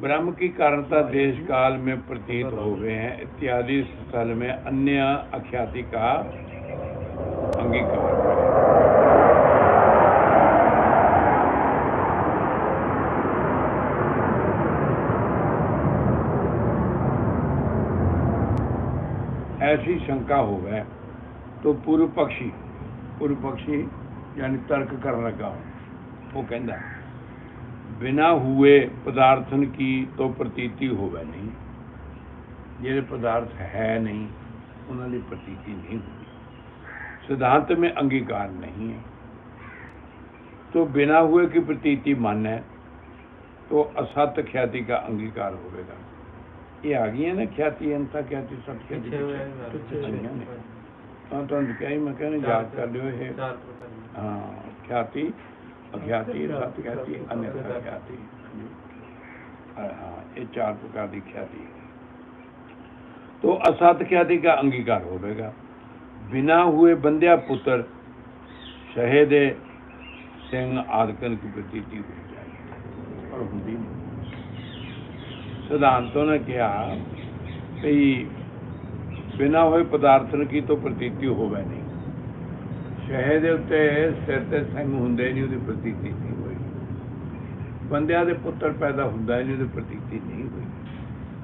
ब्रह्म की कारणता देश काल में प्रतीत हो गए हैं, इत्यादि स्थल में अन्य अख्याति का अंगीकार ऐसी शंका हो गए तो पूर्व पक्षी पूर्व पक्षी यानी तर्क कर लगा वो कहता ਬਿਨਾ ਹੋਏ ਪਦਾਰਥਨ ਕੀ ਤੋਂ ਪ੍ਰਤੀਤੀ ਹੋਵੇ ਨਹੀਂ ਜਿਹੜੇ ਪਦਾਰਥ ਹੈ ਨਹੀਂ ਉਹਨਾਂ ਦੀ ਪ੍ਰਤੀਤੀ ਨਹੀਂ ਹੁੰਦੀ सिद्धांत में अंगीकार नहीं है तो बिना हुए की प्रतीति मन है तो असत ख्याति का अंगीकार होगा ये आ गई है ना ख्याति अंता ख्याति सत ख्याति ਪਿੱਛੇ ਹੋਇਆ ਪਿੱਛੇ ਹੈ ਆਈਆਂ ਨੇ। हाँ तो क्या ही मैं कहने याद कर लियो ये ਚਾਰ ਪ੍ਰਕਾਰ ਦੀਆਂ। हाँ ख्याति अख्याति सत ख्याति अन्यथा ख्याति हाँ हाँ, ये चार प्रकार की ख्याति है तो असत ख्याति का अंगीकार होगा बिना हुए बंध्या पुत्र शहेदे सिंह आदकन की प्रतीति हो जाएगी और ਹੁੰਦੀ ਨਹੀਂ ਸਿਧਾਂਤੋਂ ਨੇ ਕਿਹਾ ਵੀ ਬਿਨਾ ਹੋਏ ਪਦਾਰਥਨ ਕੀ ਤੋਂ ਪ੍ਰਤੀਤੀ ਹੋਵੇ ਨਹੀਂ ਸ਼ਹਿਦ ਦੇ ਉੱਤੇ ਸਿਰ ਤੇ ਸਿੰਘ ਹੁੰਦੇ ਨਹੀਂ ਉਹਦੀ ਪ੍ਰਤੀਤੀ ਨਹੀਂ ਹੋਈ ਬੰਦਿਆਂ ਦੇ ਪੁੱਤਰ ਪੈਦਾ ਹੁੰਦਾ ਨਹੀਂ ਉਹਦੀ ਪ੍ਰਤੀਤੀ ਨਹੀਂ ਹੋਈ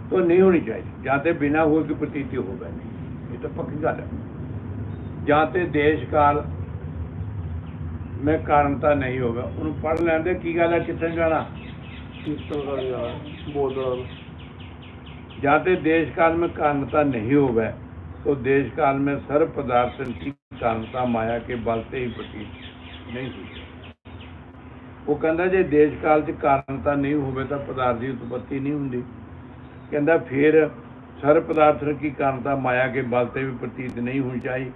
तो नहीं होनी चाहिए जाते बिना हुए की प्रतीति होगा नहीं ये तो पक्की गल है जाते देश काल में कारणता नहीं होगा उन्हें पढ़ लेंदे की गल है कितने जाना ਕੀਰਤਨ ਦਾ ਯਾਰ ਬੋਧਨ जाते देश काल में कारणता नहीं होगा तो देश काल में सर्व पदार्थ की कारणता माया के बल से ही प्रतीत नहीं हुई ਉਹ ਕਹਿੰਦਾ ਜੇ ਦੇਸ਼ ਕਾਲ 'ਚ ਕਾਰਨਤਾ ਨਹੀਂ ਹੋਵੇ ਤਾਂ ਪਦਾਰਥ ਦੀ ਉਤਪਤੀ ਨਹੀਂ ਹੁੰਦੀ ਕਹਿੰਦਾ ਫਿਰ सर्व पदार्थ की कारणता माया के बल से भी प्रतीत नहीं होनी चाहिए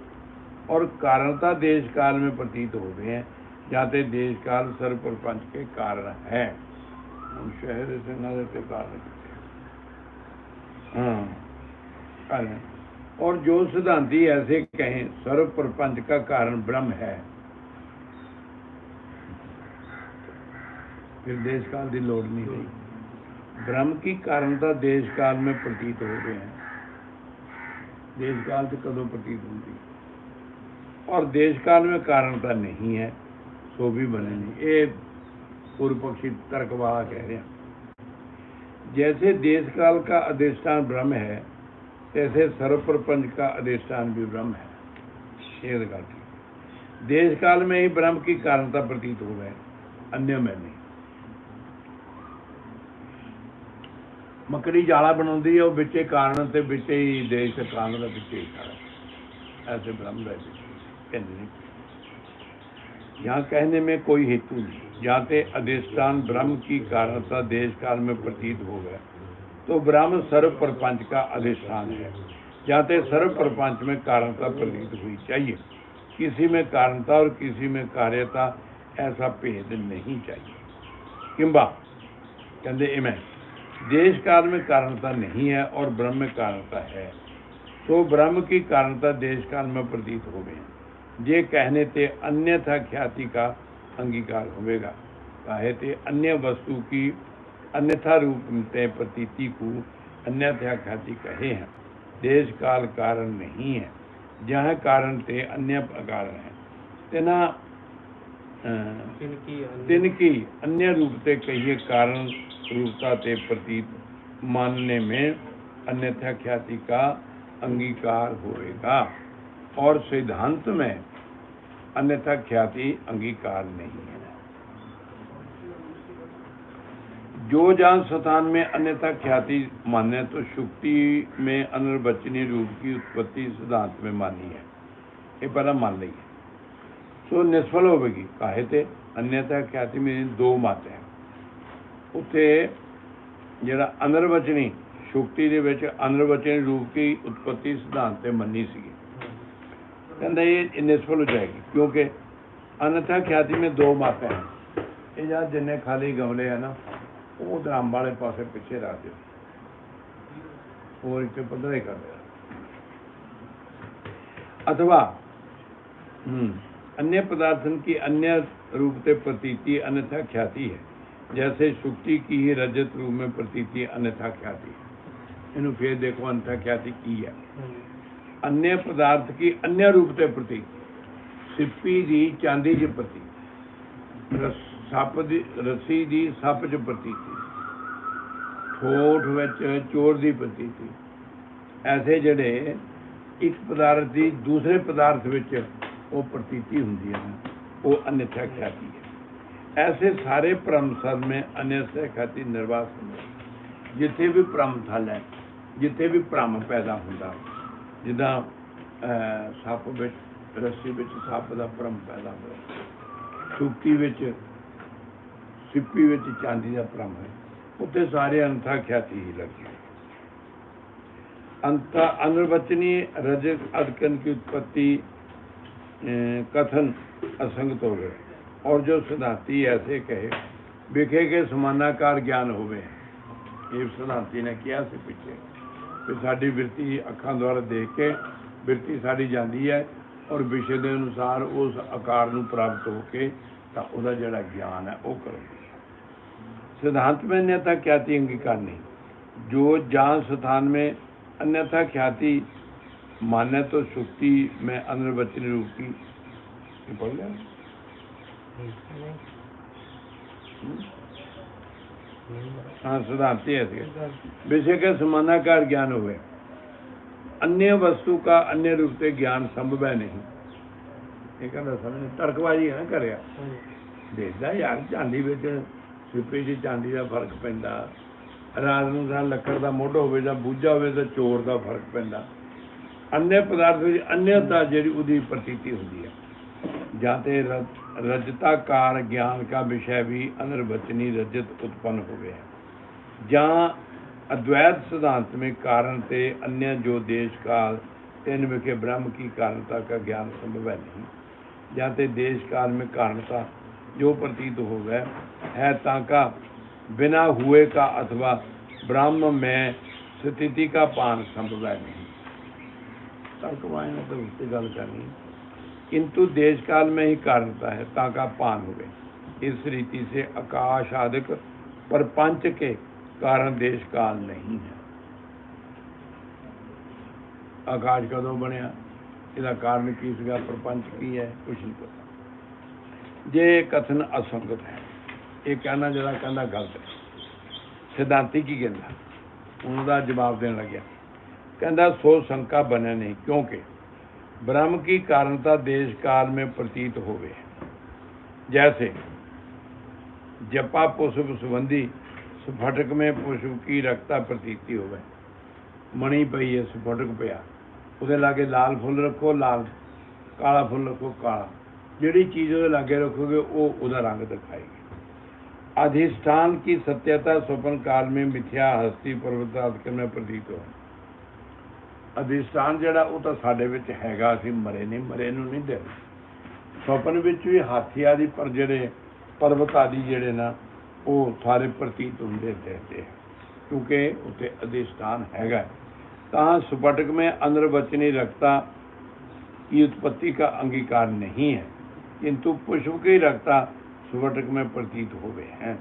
और कारणता देश काल में प्रतीत हो गए हैं जाते देश काल सर्व प्रपंच के कारण है हम शहर से न रहते कारण हाँ कारण और जो सिद्धांती ऐसे कहें, सर्व प्रपंच का कारण ब्रह्म है। फिर देश काल की लोड़ नहीं रही। ब्रह्म की कारणता देश काल में प्रतीत हो गए हैं। देश काल से कदों प्रतीत होती और देश काल में कारणता नहीं है तो भी बने नहीं। ये पूर्व पक्षी तर्क वाला कह रहे हैं। जैसे देश काल का अधिष्ठान ब्रह्म है जैसे सर्वप्रपंच का अधिष्ठान भी ब्रह्म है। शेर गाठी देश काल में ही ब्रह्म की कारणता प्रतीत हो गए अन्य में नहीं। मकड़ी जाला बना है, और बिचे कारण से बिचे ही देश कारण का बिचे ही कारण ऐसे ब्रह्म रहते यहाँ कहने में कोई हेतु नहीं। जाते अधिष्ठान ब्रह्म की कारणता देश काल में प्रतीत हो गया। तो ब्रह्म सर्व प्रपंच का अधिष्ठान है। जाते सर्व प्रपंच में कारणता प्रतीत हुई चाहिए। किसी में कारणता और किसी में कार्यता ऐसा भेद नहीं चाहिए। किंबा, कहते इमें, देश काल में कारणता नहीं है और ब्रह्म में कारणता है तो ब्रह्म की कारणता देश काल में प्रतीत हो गई। ये कहने ते अन्यथा ख्याति का अंगीकार होगा काहे ते अन्य वस्तु की अन्यथा रूप प्रतीति को अन्यथा ख्याति कहे हैं। देश काल कारण नहीं है। जहाँ कारण ते अन्य प्रकार है। तेना तिनकी अन्य रूप से कहिए कारण रूपता से प्रतीत मानने में अन्यथा ख्याति का अंगीकार होएगा। और सिद्धांत में अन्यथा ख्याति अंगीकार नहीं है। जो जान सतान में अन्यथा ख्याति मान्य तो शुक्ति में अनर्वचनीय रूप की उत्पत्ति सिद्धांत में मानी है ये पहला मान ली है सो निष्फल होगी काहे थे अन्यथा ख्याति में दो मत है ਉੱਥੇ ਜਿਹੜਾ ਅਨਰਵਚਨੀ ਸ਼ੁਕਤੀ ਦੇ ਵਿੱਚ ਅਨਰਵਚਨੀ ਰੂਪ ਦੀ ਉਤਪਤੀ ਸਿਧਾਂਤ ਤੇ ਮੰਨੀ ਸੀ ਕਹਿੰਦਾ ਇਹ ਨਿਸਫਲ ਹੋ ਜਾਏਗੀ ਕਿਉਂਕਿ ਅਨਥਾ ਖਿਆਤੀ ਮੇ ਦੋ ਮਾਪੇ ਹਨ ਇਹ ਜਾਂ ਜਿੰਨੇ ਖਾਲੀ ਗਮਲੇ ਹੈ ਨਾ ਉਹ ਦਰਾਮ ਵਾਲੇ ਪਾਸੇ ਪਿੱਛੇ ਰੱਖ ਦਿਓ ਹੋਰ ਇੱਥੇ ਪੱਧਰਾ ਹੀ ਕਰ ਦਿਓ अथवा हम्म, अन्य पदार्थन की अन्य रूप से प्रतीति अन्यथा ख्याति है जैसे शुक्ति की ही रजत रूप में प्रतीति अन्यथा ख्याति ਇਹਨੂੰ ਫੇਰ ਦੇਖੋ ਅੰਤਰ ख्याति ਕੀ ਹੈ ਹਾਂਜੀ अन्य पदार्थ की अन्य रूप ਤੇ ਪ੍ਰਤੀਕ ਸਿੱਪੀ ਦੀ ਚਾਂਦੀ 'ਚ ਪ੍ਰਤੀਕ ਰਸ- ਸੱਪ ਦੀ, ਰੱਸੀ ਦੀ ਸੱਪ ਚ ਪ੍ਰਤੀਤੀ ਠੋਠ ਵਿੱਚ ਚੋਰ ਦੀ ਪ੍ਰਤੀਤੀ ਐਸੇ ਜਿਹੜੇ ਇੱਕ ਪਦਾਰਥ ਦੀ ਦੂਸਰੇ ਪਦਾਰਥ ਵਿੱਚ ਉਹ ਪ੍ਰਤੀਤੀ ਹੁੰਦੀ ਹੈ, ਉਹ ਅਨਿਥਾ ਖਿਆਤੀ ਹੈ। ਐਸੇ ਸਾਰੇ ਭ੍ਰਮ ਸਦ ਮੇ ਅਨਿਥਾ খ্যাতি ਨਿਰਵਾਸ ਹੁੰਦੀ ਜਿੱਥੇ ਵੀ ਭ੍ਰਮ ਥਲ ਹੈ, ਜਿੱਥੇ ਵੀ ਭ੍ਰਮ ਪੈਦਾ ਹੁੰਦਾ ਜਿੱਦਾਂ ਸੱਪ ਵਿੱਚ, ਰੱਸੀ ਵਿੱਚ ਸੱਪ ਦਾ ਭ੍ਰਮ ਪੈਦਾ ਹੋਇਆ ਸੁਪਤੀ ਵਿੱਚ ਸਿੱਪੀ ਵਿੱਚ ਚਾਂਦੀ ਦਾ ਭ੍ਰਮ ਹੈ ਉੱਥੇ ਸਾਰੇ ਅੰਥਾ ਖਿਆਤੀ ਹੀ ਲੱਗੀ अंत अनिर्वचनीय रजत अदकन की उत्पत्ति अ, कथन असंगत हो गए और जो सिद्धांति ऐसे कहे विखे के समानाकार ज्ञान होवे ਇਹ ਸਿਧਾਂਤੀ ਨੇ ਕਿਹਾ ਸੀ ਪਿੱਛੇ ਕਿ ਸਾਡੀ ਬਿਰਤੀ ਅੱਖਾਂ ਦੁਆਰਾ ਦੇਖ ਕੇ ਬਿਰਤੀ ਸਾਡੀ ਜਾਂਦੀ ਹੈ ਔਰ ਵਿਸ਼ੇ ਦੇ ਅਨੁਸਾਰ ਉਸ ਆਕਾਰ ਨੂੰ ਪ੍ਰਾਪਤ ਹੋ ਕੇ ਤਾਂ ਉਹਦਾ ਜਿਹੜਾ ਗਿਆਨ ਹੈ ਉਹ ਕਰਦੀ है सिद्धांत में अन्यथा ख्याति अंगीकार नहीं। जो जान स्थान में अन्यथा ख्याति मान्य तो सुक्ति में अनुर्वचन रूप की पढ़ लिया हम्म। हाँ सिद्धांति ऐसे विषय के समानाकार ज्ञान हुए। अन्य वस्तु का अन्य रूप से ज्ञान संभव है नहीं। एक तर्कबाजी है ना कर हाँ। यार देखता यार चांदी बेचने ਸਿੱਪੇ 'ਚ ਚਾਂਦੀ ਦਾ ਫਰਕ ਪੈਂਦਾ ਰਾਤ ਨੂੰ ਤਾਂ ਲੱਕੜ ਦਾ ਮੋਢ ਹੋਵੇ ਜਾਂ ਬੂਝਾ ਹੋਵੇ ਤਾਂ ਚੋਰ ਦਾ ਫਰਕ ਪੈਂਦਾ ਅੰਨੇ ਪਦਾਰਥ ਵਿੱਚ ਅੰਨ੍ਯਤਾ ਜਿਹੜੀ ਉਹਦੀ ਪ੍ਰਤੀਤੀ ਹੁੰਦੀ ਹੈ ਜਾਂ ਤੇ ਰ- रजताकार ज्ञान का विषय भी अनिर्वचनी रजत उत्पन्न हो गया है जहाँ अद्वैत सिद्धांत में कारण ते अन्य जो देश काल तीन विखे ब्रह्म की कारणता का ज्ञान संभव है नहीं जहाँ ते देश काल में कारणता जो प्रतीत हो गए है, ताका बिना हुए का अथवा ब्रह्म में स्थिति का पान संप्रदाय नहीं। तर्कवाय तो उसकी गल करनी किंतु देश काल में ही कारणता है, ताका पान हो गए। इस रीति से आकाश आदिक परपंच के कारण देश काल नहीं है। आकाश कदों बनया इसका कारण की प्रपंच की है, कुछ नहीं पता। ਜੇ ਕਥਨ ਅਸੰਗਤ ਹੈ ਇਹ ਕਹਿਣਾ ਜਿਹੜਾ ਕਹਿੰਦਾ ਗਲਤ ਹੈ ਸਿਧਾਂਤੀ ਕੀ ਕਹਿੰਦਾ ਉਹਨਾਂ ਦਾ ਜਵਾਬ ਦੇਣ ਲੱਗਿਆ ਕਹਿੰਦਾ ਸੋ ਸ਼ੰਕਾ ਬਣੇ ਨਹੀਂ ਕਿਉਂਕਿ ब्रह्म की कारणता देश काल में प्रतीत होवे जैसे जपा पुष्प संबंधी स्फटक में पुष्प की रक्ता प्रतीति होवे मणि पई है स्फटक ਪਿਆ ਉਹਦੇ ਲਾਗੇ ਲਾਲ ਫੁੱਲ ਰੱਖੋ ਲਾਲ ਕਾਲਾ ਫੁੱਲ ਰੱਖੋ ਕਾਲਾ ਜਿਹੜੀ ਚੀਜ਼ ਉਹਦੇ ਲਾਗੇ ਰੱਖੋਗੇ ਉਹ ਉਹਦਾ ਰੰਗ ਦਿਖਾਏਗੀ अधिष्ठान की सत्यता स्वप्न काल में मिथ्या हस्ती पर्वताधिक में प्रतीत हो ਅਧਿਸ਼ਠਾਨ ਜਿਹੜਾ ਉਹ ਤਾਂ ਸਾਡੇ ਵਿੱਚ ਹੈਗਾ ਅਸੀਂ ਮਰੇ ਨਹੀਂ ਮਰੇ ਨੂੰ ਨਹੀਂ ਦੇ ਸੁਪਨ ਵਿੱਚ ਵੀ ਹਾਥੀ ਆਦੀ ਪਰ ਜਿਹੜੇ ਪਰਬਤ ਆਦੀ ਜਿਹੜੇ ਨਾ ਉਹ ਸਾਰੇ ਪ੍ਰਤੀਤ ਹੁੰਦੇ ਦੇਖਦੇ ਕਿਉਂਕਿ ਉੱਤੇ ਅਧਿਸ਼ਠਾਨ ਹੈਗਾ ਤਾਂ सुपटक में अनिर्वचनी रखता की उत्पत्ति का अंगीकार नहीं है किंतु पुष्प की रखता सुपटक में प्रतीत हो गए हैं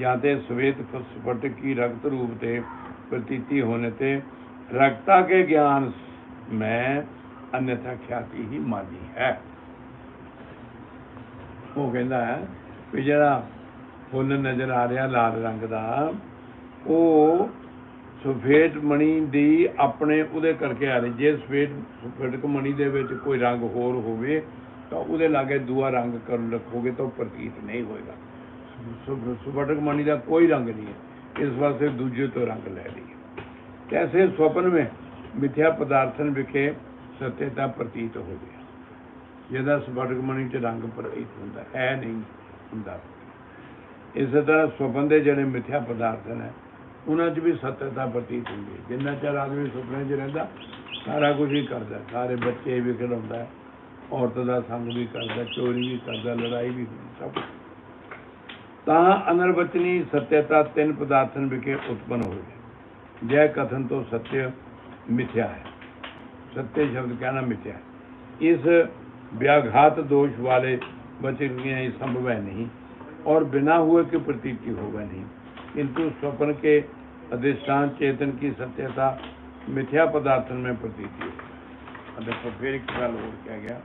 यहाँ ते श्वेत सुपटक की रक्त रूप ते प्रतीति होने ते रक्ता के ज्ञान में अन्यथा ख्याति ही मानी है ਉਹ ਕਹਿੰਦਾ ਹੈ ਵੀ ਜਿਹੜਾ ਫੁੱਲ ਨਜ਼ਰ ਆ ਰਿਹਾ ਲਾਲ ਰੰਗ ਦਾ ਉਹ ਸਫੇਦ ਮਣੀ ਦੀ ਆਪਣੇ ਉਹਦੇ ਕਰਕੇ ਆ ਰਹੀ ਜੇ ਸਫੇਦ ਸਫੇਦ ਮਣੀ ਦੇ ਵਿੱਚ ਕੋਈ ਰੰਗ ਹੋਰ ਹੋਵੇ ਤਾਂ ਉਹਦੇ ਲਾਗੇ ਦੂਆ ਰੰਗ ਕਰ ਰੱਖੋਗੇ ਤਾਂ ਉਹ ਪ੍ਰਤੀਤ ਨਹੀਂ ਹੋਏਗਾ ਸੁਪਟਕ ਮਣੀ ਦਾ ਕੋਈ ਰੰਗ ਨਹੀਂ ਹੈ ਇਸ ਵਾਸਤੇ ਦੂਜੇ ਤੋਂ ਰੰਗ ਲੈ ਲਈ कैसे स्वप्न में मिथ्या पदार्थन विखे सत्यता प्रतीत हो गया ਜਿਹਦਾ ਸਪਟਕ ਮਣੀ ਚ ਰੰਗ ਪ੍ਰਤੀਤ ਹੁੰਦਾ ਹੈ ਨਹੀਂ ਹੁੰਦਾ ਇਸੇ ਤਰ੍ਹਾਂ ਸੁਪਨ ਦੇ ਜਿਹੜੇ ਮਿਥਿਆ ਪਦਾਰਥ ਨੇ ਉਹਨਾਂ 'ਚ ਵੀ ਸੱਤਤਾ ਪ੍ਰਤੀਤ ਹੁੰਦੀ ਹੈ ਜਿੰਨਾ ਚਿਰ ਆਦਮੀ ਸੁਪਨੇ 'ਚ ਰਹਿੰਦਾ ਸਾਰਾ ਕੁਝ ਹੀ ਕਰਦਾ ਸਾਰੇ ਬੱਚੇ ਵੀ ਖਿਡਾਉਂਦਾ औरत ਦਾ ਸੰਗ ਵੀ ਕਰਦਾ ਚੋਰੀ ਵੀ लड़ाई भी ਵੀ सब ਤਾਂ सत्यता तीन पदार्थन विखे उत्पन्न हो ਹੋਵੇ जय कथन तो सत्य मिथ्या है। सत्य शब्द कहना मिथ्या है। इस व्याघात दोष वाले वचन ये संभव है नहीं। और बिना हुए की प्रतीति होगा नहीं। किंतु स्वप्न के अधिष्ठान चेतन की सत्यता मिथ्या पदार्थन में प्रतीति होगी। देखो फिर एक गल और क्या गया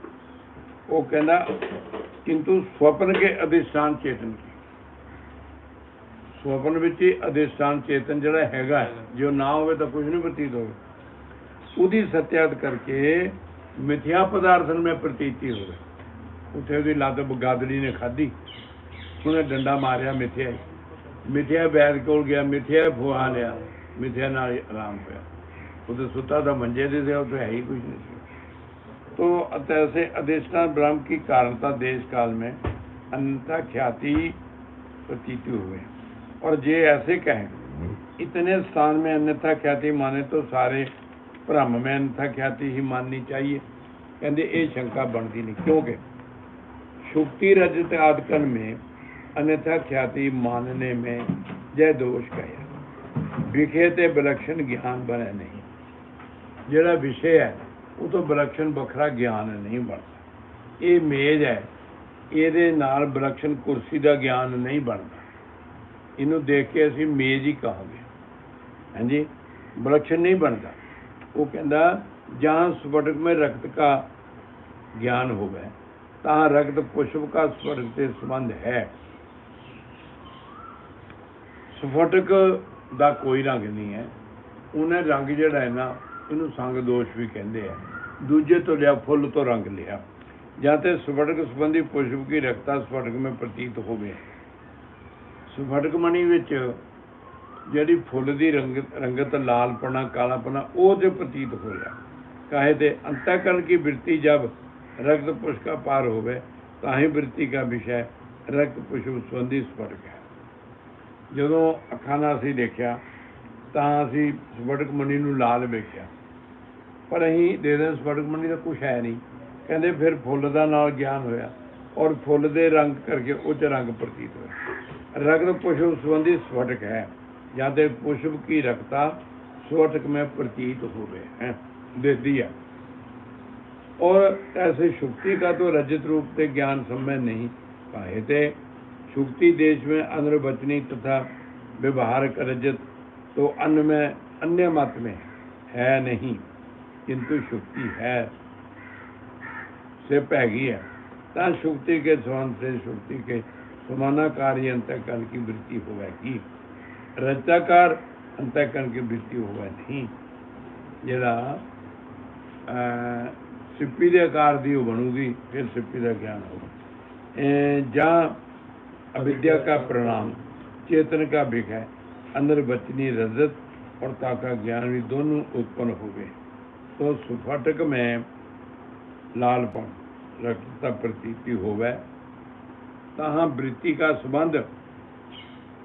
वो कहना किंतु स्वप्न के अधिष्ठान चेतन की ਸੁਪਨ ਵਿੱਚ ਹੀ ਅਧਿਸ਼ਠਾਨ ਚੇਤਨ ਜਿਹੜਾ ਹੈਗਾ ਹੈ, ਜੋ ਨਾ ਹੋਵੇ ਤਾਂ ਕੁਝ ਨਹੀਂ ਪ੍ਰਤੀਤ ਹੋਵੇ ਉਹਦੀ ਸਤਿਆਤ ਕਰਕੇ ਮਿਥਿਆ ਪਦਾਰਥਨ ਮੈਂ ਪ੍ਰਤੀਤੀ ਹੋਵੇ ਉੱਥੇ ਉਹਦੀ ਲੱਤ ਗਾਦੜੀ ਨੇ ਖਾਧੀ ਉਹਨੇ ਡੰਡਾ ਮਾਰਿਆ ਮਿਥਿਆ ਹੀ ਮਿਥਿਆ ਬੈਦ ਕੋਲ ਗਿਆ ਮਿਥਿਆ ਫੁਹਾ ਲਿਆ ਮਿਥਿਆ ਨਾਲ ਹੀ ਆਰਾਮ ਪਿਆ ਉਹਦੇ ਸੁੱਤਾ ਤਾਂ ਮੰਜੇ ਦੇ ਤੇ ਉੱਥੇ ਹੈ ਹੀ ਕੁਝ ਨਹੀਂ ਸੀ तो तैसे अधिष्ठान ब्रह्म की कारणता देश काल में अन्यथा ख्याति प्रतीत हुए। और जे ऐसे कहें, इतने स्थान में अन्यथा ख्याति माने तो सारे भ्रम में अन्यथा ख्याति ही माननी चाहिए। कहते ये शंका बनती नहीं, क्योंकि शुक्ति रजत आदकन में अन्यथा ख्याति मानने में जय दोष कहे। विखे ते विलक्षण ज्ञान बने नहीं। जड़ा विषय है ਉਹ ਤੋਂ ਵਿਲੱਖਣ ਵੱਖਰਾ ਗਿਆਨ ਨਹੀਂ ਬਣਦਾ। ਇਹ ਮੇਜ਼ ਹੈ, ਇਹਦੇ ਨਾਲ ਵਿਲੱਖਣ ਕੁਰਸੀ ਦਾ ਗਿਆਨ ਨਹੀਂ ਬਣਦਾ। ਇਹਨੂੰ ਦੇਖ ਕੇ ਅਸੀਂ ਮੇਜ਼ ਹੀ ਕਹਾਂਗੇ। ਹਾਂਜੀ, ਵਿਲੱਖਣ ਨਹੀਂ ਬਣਦਾ। ਉਹ ਕਹਿੰਦਾ, ਜਾਂ ਸਵਟਕ ਮੇ ਰਕਤ ਕਾ ਗਿਆਨ ਹੋਵੇ, ਤਾਂ ਰਕਤ ਪੁਸ਼ਪ ਕਾ ਸਵਰਗ ਤੇ ਸੰਬੰਧ ਹੈ। ਸਫਟਕ ਦਾ ਕੋਈ ਰੰਗ ਨਹੀਂ ਹੈ। ਉਹਨੇ ਰੰਗ ਜਿਹੜਾ ਹੈ ਨਾ ਇਹਨੂੰ ਸੰਗ ਦੋਸ਼ ਵੀ ਕਹਿੰਦੇ ਆ। ਦੂਜੇ ਤੋਂ ਲਿਆ ਫੁੱਲ ਤੋਂ ਰੰਗ ਲਿਆ। ਜਾਂ ਤੇ ਸਵਰਗ ਸੰਬੰਧੀ ਪੁਸ਼ਪ ਕੀ ਰਖਤਾ ਸਵਰਗ ਮੇ ਪ੍ਰਤੀਤ ਹੋਵੇ। ਸਵਰਗ ਮਣੀ ਵਿੱਚ ਜਿਹੜੀ ਫੁੱਲ ਦੀ ਰੰਗਤ ਰੰਗਤ, ਲਾਲਪਣਾ, ਕਾਲਾਪਣਾ, ਉਹ ਤੇ ਪ੍ਰਤੀਤ ਹੋਇਆ। ਕਾਹੇ ਤੇ ਅੰਤਕਰਨ ਕੀ ਬਿਰਤੀ ਜਬ ਰਕਤ ਪੁਸ਼ਕਾ ਪਾਰ ਹੋਵੇ ਤਾਂ ਹੀ ਬਿਰਤੀ ਕਾ ਵਿਸ਼ਾ ਰਕਤ ਪੁਸ਼ਪ ਸੰਬੰਧੀ ਸਵਰਗ ਹੈ। ਜਦੋਂ ਅੱਖਾਂ ਨਾਲ ਅਸੀਂ ਦੇਖਿਆ ਤਾਂ ਅਸੀਂ ਸਫਟਕ ਮਣੀ ਨੂੰ ਲਾਲ ਵੇਖਿਆ ਪਰ ਅਸੀਂ ਦੇ ਦੇ ਸਫਟਕ ਮਣੀ ਦਾ ਕੁਝ ਹੈ ਨਹੀਂ ਕਹਿੰਦੇ ਫਿਰ ਫੁੱਲ ਦਾ ਨਾਲ ਗਿਆਨ ਹੋਇਆ ਔਰ ਫੁੱਲ ਦੇ ਰੰਗ ਕਰਕੇ ਉਹ ਚ ਰੰਗ ਪ੍ਰਤੀਤ ਹੋਇਆ ਰਗਤ ਪੁਸ਼ਪ ਸੰਬੰਧੀ ਸਫਟਕ ਹੈ ਜਾਂ ਤੇ ਪੁਸ਼ਪ ਕੀ ਰਕਤਾ ਸਫਟਕ में प्रतीत होवे है दे दिया और ऐसे शुक्ति का तो रजत रूप से ज्ञान समय नहीं पाए थे शुक्ति देश में अनर्वचनी तथा व्यवहारक रजत तो अन्न में अन्य मत में है नहीं किंतु शुक्ति है से पैगी है ता शुक्ति के समान से शुक्ति के समानाकारी अंतकरण की वृत्ति होगी रचाकार अंतकरण की वृत्ति होगा नहीं ਜਿਹੜਾ ਅਹ, ਸਿੱਪੀ ਦੇ ਆਕਾਰ ਦੀ ਉਹ ਬਣੂਗੀ ਫਿਰ ਸਿੱਪੀ ਦਾ ਗਿਆਨ ਹੋਗਾ ਇਹ ਜਾਂ अविद्या का परिणाम चेतन का विषय अंदर बचनी रजत और ताका ज्ञान भी दोनों उत्पन्न हो गए तो सुफटक में लालपन रक्तता प्रतीति हो गए तहाँ वृत्ति का संबंध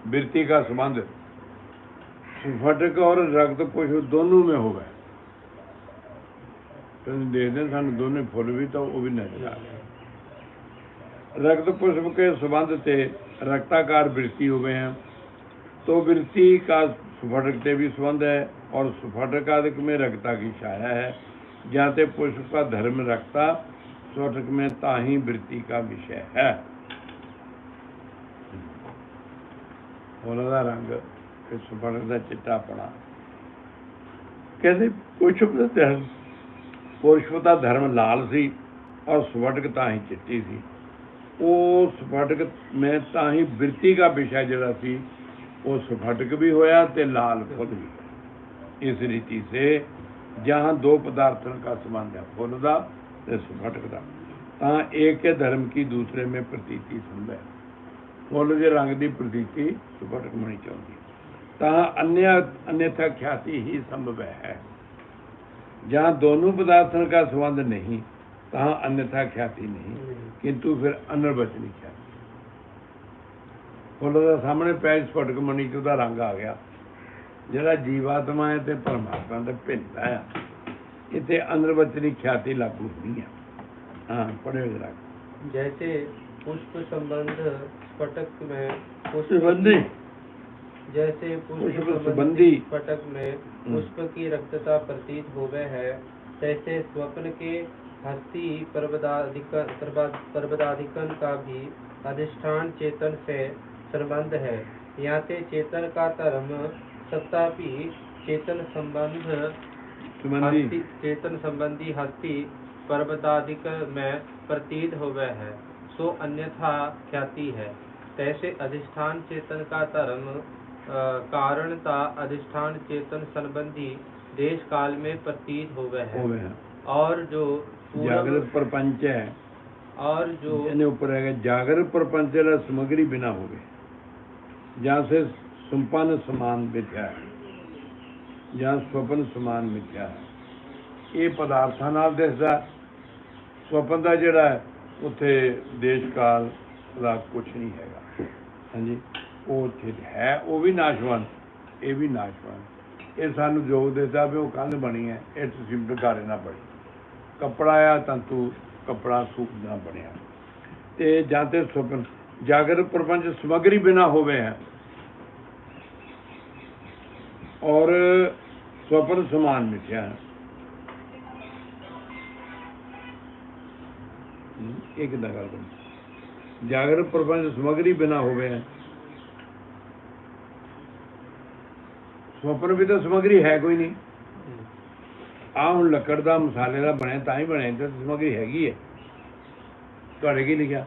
वृत्ति का संबंध सुफटक और रक्त पुष्प दोनों में हो गए तो देखते सानू दोनों फुल भी तो वो भी नज़र आ गए रक्त पुष्प के संबंध से रक्ताकार वृत्ति हुए हैं तो वृत्ति का सुफटक से भी संबंध है और सुफटकादिक में रक्ता की छाया है जाते पुष्प का धर्म रक्ता सुफटक में ताही वृत्ति का विषय है ਉਹਦਾ ਰੰਗ ਤੇ ਸੁਫਟਕ ਦਾ ਚਿੱਟਾਪਣਾ ਕਹਿੰਦੇ ਪੁਸ਼ਪ ਦਾ ਧਰਮ ਪੁਸ਼ਪ ਦਾ ਧਰਮ ਲਾਲ ਸੀ ਔਰ ਸੁਫਟਕ ਤਾਂ ਹੀ ਚਿੱਟੀ ਸੀ ਉਹ ਸਫਟਕ ਮੈਂ ਤਾਂ ਹੀ ਬਿਰਤੀ ਦਾ ਵਿਸ਼ਾ ਜਿਹੜਾ ਸੀ उस घटक भी होया ते लाल फुल भी इस रीति से जहाँ दो पदार्थों का संबंध है फुल का घटक का ਤਾਂ ਇੱਕ ਹੈ ਧਰਮ ਕੀ ਦੂਸਰੇ ਮੇ ਪ੍ਰਤੀਤੀ ਸੰਭੈ ਫੁੱਲ ਦੇ ਰੰਗ ਦੀ ਪ੍ਰਤੀਤੀ ਸੁਭਟਕ ਮਣੀ ਚਾਹੁੰਦੀ ਤਾਂ ਅਨਿਆ ਅਨਿਥਾ ख्याति ही संभव है। जहाँ दोनों पदार्थों का संबंध नहीं तहां अन्यथा ख्याति नहीं। किंतु फिर अनर्वचनी ख्याति। ਫੁੱਲ ਦਾ ਸਾਹਮਣੇ ਪੈ ਸਫਟਕ ਮਣੀ ਚ ਉਹਦਾ ਰੰਗ ਆ ਗਿਆ ਜਿਹੜਾ ਜੀਵਾਤਮਾ ਹੈ ਤੇ ਪਰਮਾਤਮਾ ਦਾ ਭਿੰਨਤਾ ਆ ਇੱਥੇ ਅਨਰਵਚਨੀ ख्याति ਲਾਗੂ ਨਹੀਂ ਆ ਹਾਂ ਪੜਿਓ ਜਰਾ जैसे पुष्प संबंध स्फटक में पुष्प संबंधी जैसे पुष्प पुष्प संबंधी संबंधी। स्फटक में पुष्प की रक्तता प्रतीत होवे है तैसे स्वप्न के हस्ती पर्वदाधिकन पर्वत- पर्वताधिकन का भी अधिष्ठान चेतन से संबंध है। याते चेतन का धर्म सत्तापि चेतन संबंध चेतन संबंधी हस्ती पर्वताधिक में प्रतीत होवे है। सो अन्यथा ख्याति है। तैसे अधिष्ठान चेतन का धर्म कारणता अधिष्ठान चेतन संबंधी देश काल में प्रतीत होवे है। और जो जागृत प्रपंच है। और जो जागृत प्रपंच समग्री बिना हो गए ਜਾਂ ਸੇ ਸੰਪੰਨ ਸਮਾਨ ਮਿਥਿਆ ਹੈ, ਜਾਂ ਸਵਪਨ ਸਮਾਨ ਮਿਥਿਆ ਹੈ। ਇਹ ਪਦਾਰਥਾਂ ਨਾਲ ਦਿਸਦਾ ਹੈ। ਦਾ ਜਿਹੜਾ ਉੱਥੇ ਦੇਸ਼ ਕਾਲ ਦਾ ਕੁਝ ਨਹੀਂ ਹੈਗਾ। ਹਾਂਜੀ, ਉਹ ਉੱਥੇ ਹੈ, ਉਹ ਵੀ ਨਾਸ਼ਵਾਨ, ਇਹ ਵੀ ਨਾਸ਼ਵਾਨ। ਇਹ ਸਾਨੂੰ ਜੋ ਦਿਸਦਾ ਵੀ ਉਹ ਕੰਧ ਬਣੀ ਹੈ, ਇਹ ਤੁਸੀਂ ਬਗਾਰੇ ਨਾ ਬਣੀ ਕੱਪੜਾ ਆ, ਤੰਤੂ ਕੱਪੜਾ ਸੂਪ ਨਾ ਬਣਿਆ। ਤੇ ਜਾਂ ਤੇ ਸੁਪਨ ਜਾਗਰ ਪ੍ਰਪੰਚ ਸਮਗਰੀ ਬਿਨਾ ਹੋਵੇ ਹੈ। ਔਰ ਸਵਪਨ ਸਮਾਨ ਮਿਥਿਆ ਹੈ। ਇਹ ਕਿੱਦਾਂ ਗੱਲ ਕਰੀ ਜਾਗਰ ਪ੍ਰਪੰਚ ਸਮਗਰੀ ਬਿਨਾ ਹੋਵੇ ਹੈ। ਸਵਪਨ ਵੀ ਤਾਂ ਸਮਗਰੀ ਹੈ ਕੋਈ ਨਹੀਂ। ਆ ਹੁਣ ਲੱਕੜ ਦਾ ਮਸਾਲੇ ਦਾ ਬਣਿਆ, ਤਾਂ ਹੀ ਬਣਿਆ ਤੇ ਸਮਗਰੀ ਹੈਗੀ ਹੈ। ਤੁਹਾਡੇ ਕੀ ਲਿਖਿਆ?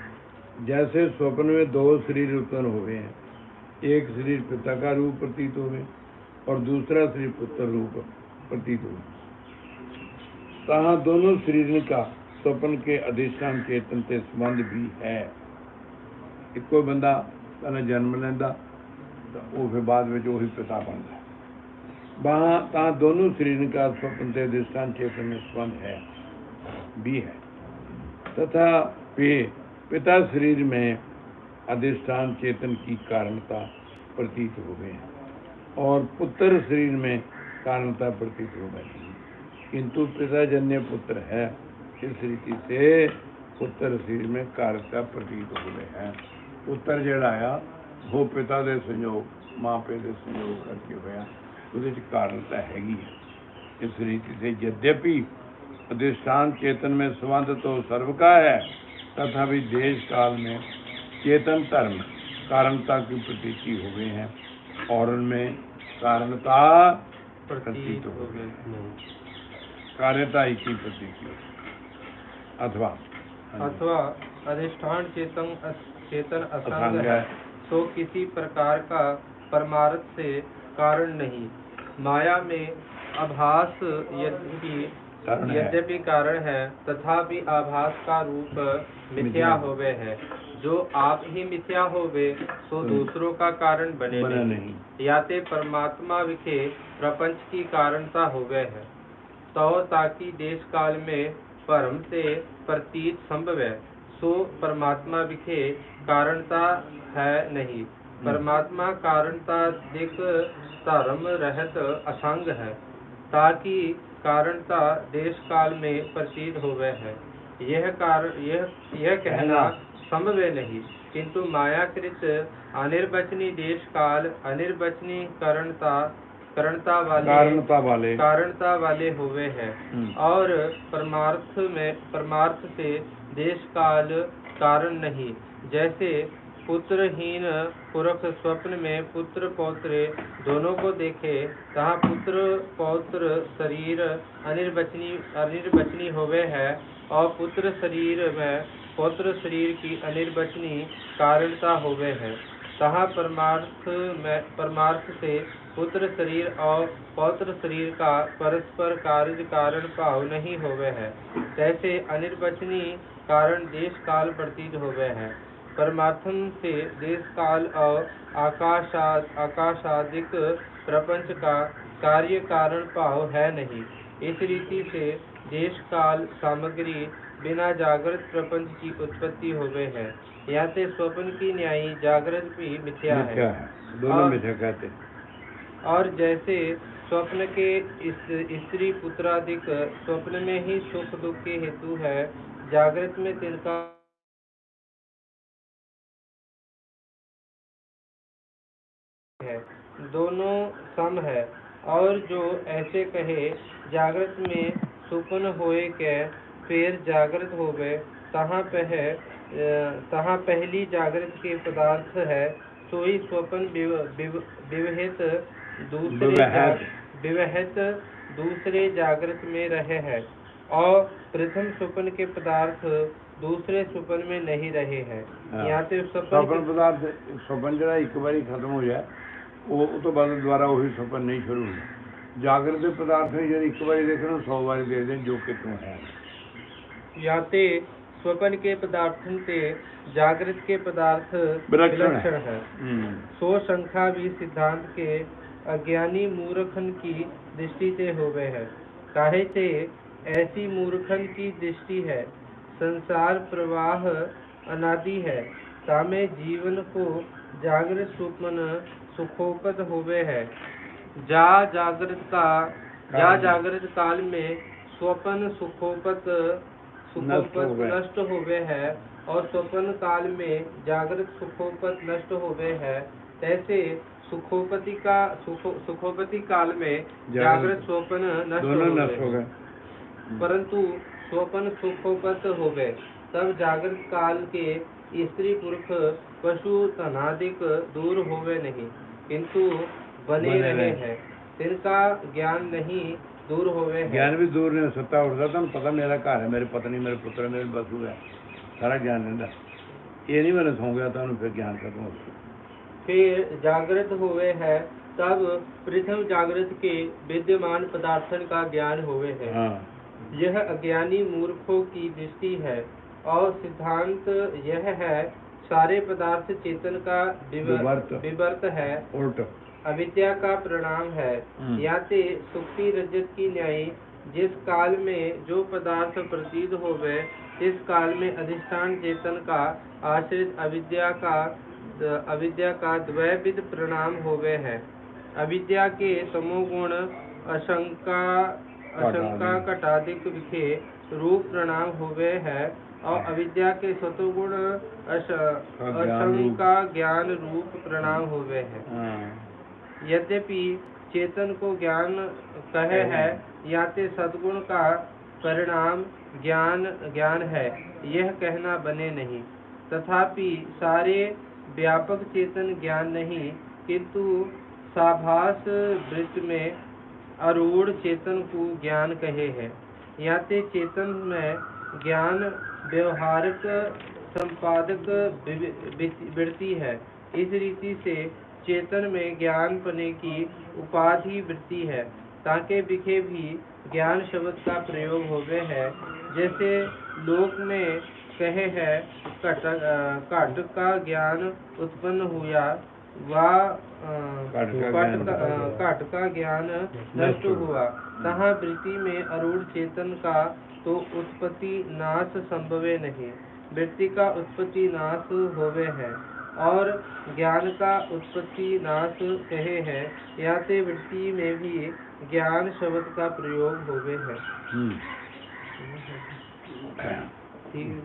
जैसे स्वप्न में दो शरीर उत्पन्न हो हैं, एक शरीर पिता का रूप प्रतीत हो और दूसरा शरीर पुत्र रूप प्रतीत हो तहा तो दोनों शरीर का स्वप्न के अधिष्ठान चेतन से संबंध भी है। एक कोई बंदा तने जन्म लेंदा तो वो फिर बाद में जो पिता बनता है। वहाँ तह दोनों शरीर का स्वप्न के अधिष्ठान चेतन में संबंध है, भी है। तथा पे पिता शरीर में अधिष्ठान चेतन की कारणता प्रतीत हो गए हैं और पुत्र शरीर में कारणता प्रतीत हो गए हैं किंतु पिता जन्य पुत्र है इस रीति से पुत्र शरीर में कारणता प्रतीत हो गए हैं ਪੁੱਤਰ ਜਿਹੜਾ ਆ ਉਹ ਪਿਤਾ ਦੇ ਸੰਯੋਗ ਮਾਪੇ ਦੇ ਸੰਯੋਗ ਕਰਕੇ ਹੋਇਆ ਉਹਦੇ ਚ ਕਾਰਨਤਾ ਹੈਗੀ ਹੈ इस रीति से यद्यपि अधिष्ठान चेतन में संबंध तो सर्व का है तथापि देश काल में चेतन धर्म कारणता की प्रतीति हो गए हैं और उनमें कारणता प्रतीत हो गए कार्यता ही की प्रतीति अथवा हाँ अथवा अधिष्ठान चेतन चेतन असंग है। तो किसी प्रकार का परमार्थ से कारण नहीं माया में आभास यद्यपि। यद्यपि कारण है तथापि आभास का रूप मिथ्या। होवे है। जो आप ही मिथ्या होवे तो हम्म। दूसरों का कारण बने बना नहीं। नहीं। या ते परमात्मा विखे प्रपंच की कारणता हो गए है। तो ताकि देश काल में परम से प्रतीत संभव है। सो परमात्मा विखे कारणता है नहीं। परमात्मा कारणता दिक धर्म रहत असंग है। ताकि कारणता देश काल में प्रतीत होवे है। यह कारण यह यह कहना संभव है नहीं किंतु मायाकृत अनिर्वचनी देश काल अनिर्वचनी करणता कारणता वाले कारणता वाले। कारणता वाले हुए हैं। हम्म। और परमार्थ में परमार्थ से देश काल कारण नहीं। जैसे पुत्रहीन पुरख स्वप्न में पुत्र पौत्र दोनों को देखे तहाँ पुत्र पौत्र शरीर अनिर्वचनी अनिर्वचनी होवे है, और पुत्र शरीर में पौत्र शरीर की अनिर्वचनी कारणता होवे है। तहाँ परमार्थ में, परमार्थ से पुत्र शरीर और पौत्र शरीर का परस्पर कार्य कारण भाव नहीं होवे है। जैसे अनिर्वचनी कारण देश काल प्रतीत होवे है। परमार्थम से देश काल और आकाशा आकाशादिक प्रपंच का कार्य कारण भाव है नहीं। इस रीति से देश काल सामग्री बिना जागृत प्रपंच की उत्पत्ति हो गए है। यहाँ ते स्वप्न की न्यायी जागृत भी मिथ्या है। दोनों और- मिथ्या कहते और जैसे स्वप्न के इस स्त्री पुत्रादिक स्वप्न में ही सुख दुख के हेतु है जागृत में तिनका है। दोनों सम है। और जो ऐसे कहे जागृत में सुपन होए के फिर जागृत हो गए तहाँ पह तहाँ पहली जागृत के पदार्थ है। सोई स्वपन विवहित दूसरे विवहित दूसरे जागृत में रहे हैं। और प्रथम स्वपन के पदार्थ दूसरे स्वपन में नहीं रहे हैं। हाँ। यहाँ से स्वपन पदार्थ स्वपन जरा एक बार खत्म हो जाए। ਉਹ ਉਹ ਤੋਂ ਬਾਅਦ ਦੁਬਾਰਾ ਉਹੀ ਸੁਪਨ ਨਹੀਂ ਸ਼ੁਰੂ ਹੁੰਦਾ ਜਾਗਰਤ ਦੇ ਪਦਾਰਥ ਨੇ ਜਿਹੜੇ ਇੱਕ ਵਾਰੀ ਦੇਖਣ 100 ਵਾਰੀ ਦੇਖਦੇ ਨੇ, ਜੋ ਕਿਤੋਂ ਹੈ यहाँ ते स्वपन के पदार्थन ते जागृत के पदार्थ विलक्षण है। विलक्षण है ਹੂੰ सो संख्या भी सिद्धांत के अज्ञानी मूर्खन की दृष्टि से हो गए है काहे से ऐसी मूर्खन की दृष्टि है संसार प्रवाह अनादि है तामे जीवन को जागृत स्वप्न सुखोपत होवे है। जा जागृत का जा जागृत काल में स्वप्न सुखोपत सुखोपत नष्ट होवे है और स्वप्न काल में जागृत सुखोपत नष्ट होवे है। तैसे सुखोपति का सुखो सुखोपति काल में जागृत- स्वप्न नष्ट हो गए परंतु स्वप्न सुखोपत हो गए तब जागृत काल के स्त्री पुरुष पशु तनादिक दूर होवे नहीं किंतु बने रहे हैं। तिनका ज्ञान नहीं दूर होवे ज्ञान भी दूर नहीं सुता उठता था पता मेरा घर है मेरी पत्नी मेरे पुत्र मेरे बसु है। सारा ज्ञान रहता ये नहीं मैंने सौ गया था फिर ज्ञान खत्म फिर जागृत हुए है तब प्रथम जागृत के विद्यमान पदार्थन का ज्ञान हुए है। हाँ। यह अज्ञानी मूर्खों की दृष्टि है। और सिद्धांत यह है सारे पदार्थ चेतन का विवर्त। है। अविद्या का प्रणाम है। याते सुक्ति रजत की न्याय जिस काल में जो पदार्थ प्रतीत होवे इस काल में अधिष्ठान चेतन का आश्रित अविद्या का अविद्या का द्वैविध प्रणाम हो गए है। अविद्या के समोगुण अशंका अशंका कटाधिक विखे रूप प्रणाम हो गए है। और अविद्या के सतोगुण अश, का ज्ञान रूप। ज्ञान रूप हो गए है। यद्यपि चेतन को ज्ञान कहे है। या ते सद्गुण का परिणाम ज्ञान ज्ञान है यह कहना बने नहीं। तथापि सारे व्यापक चेतन ज्ञान नहीं किंतु साभास वृत्त में अरूढ़ चेतन को ज्ञान कहे है। या ते चेतन में ज्ञान व्यवहारिक संपादक वृत्ति है। इस रीति से चेतन में ज्ञान पने की उपाधि वृत्ति है। ताके बिखे भी ज्ञान शब्द का प्रयोग होवे है। जैसे लोक में कहे है घट का ज्ञान उत्पन्न हुआ व का ज्ञान का- घट का ज्ञान नष्ट हुआ। कहा वृत्ति में अरूढ़ चेतन का तो उत्पत्ति नाश संभव नहीं। वृत्ति का उत्पत्ति नाश होवे है और ज्ञान का उत्पत्ति नाश कहे है या तो वृत्ति में भी ज्ञान शब्द का प्रयोग होवे है। हम्म। हम्म।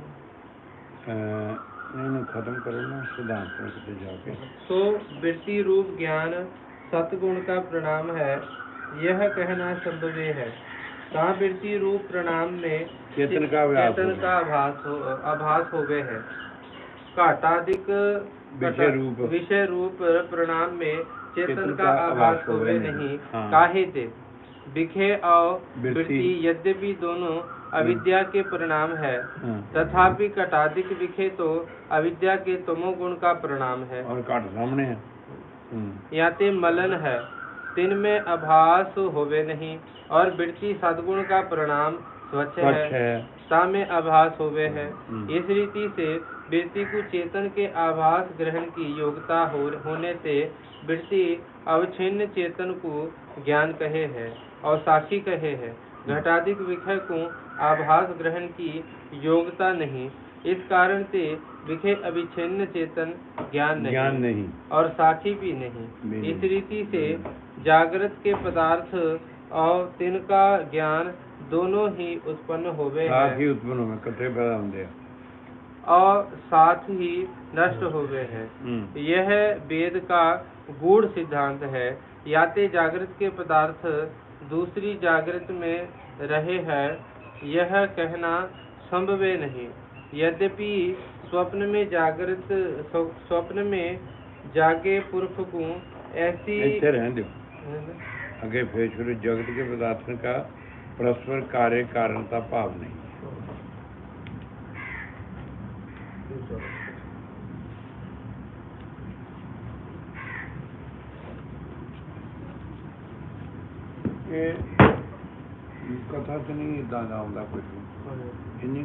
खत्म करो ना सिद्धांत तो वृत्ति रूप ज्ञान सतगुण का प्रणाम है यह कहना शब्द है। सावृत्ति रूप प्रणाम में चेतन का चेतन का आभास हो आभास हो गए है। काटाधिक विषय रूप। विषय रूप प्रणाम में चेतन का आभास हो गए नहीं। हाँ। काहे थे बिखे और वृत्ति यद्यपि दोनों हाँ। अविद्या के परिणाम है हाँ। तथापि कटाधिक बिखे तो अविद्या के तमोगुण का परिणाम है। और काट सामने है। याते मलन है। तिन में आभास होवे नहीं और वृत्ति सद्गुण का परिणाम स्वच्छ है। है। ता में आभास होवे है। हम्म। इस रीति से वृत्ति को चेतन के आभास ग्रहण की योग्यता हो, होने से वृत्ति अवच्छिन्न चेतन को ज्ञान कहे है और साक्षी कहे है। घटाधिक विषय को आभास ग्रहण की योग्यता नहीं। इस कारण से विखे अभिच्छिन्न चेतन ज्ञान नहीं ज्ञान नहीं और साक्षी भी नहीं। भी इस रीति से जागृत के पदार्थ और तिनका ज्ञान दोनों ही उत्पन्न होवे गए ही उत्पन्न कटे और साथ ही नष्ट हो गए है। यह वेद का गूढ़ सिद्धांत है। याते जागृत के पदार्थ दूसरी जागृत में रहे हैं यह कहना संभव नहीं। यद्यपि स्वप्न में जागृत स्वप्न में जागे पुरुष को ऐसी अगर भेश्वर जगत के पदार्थन का परस्पर कार्य कारणता भाव नहीं। कथा च नहीं इदा का आता कुछ। हाँ। इन्नी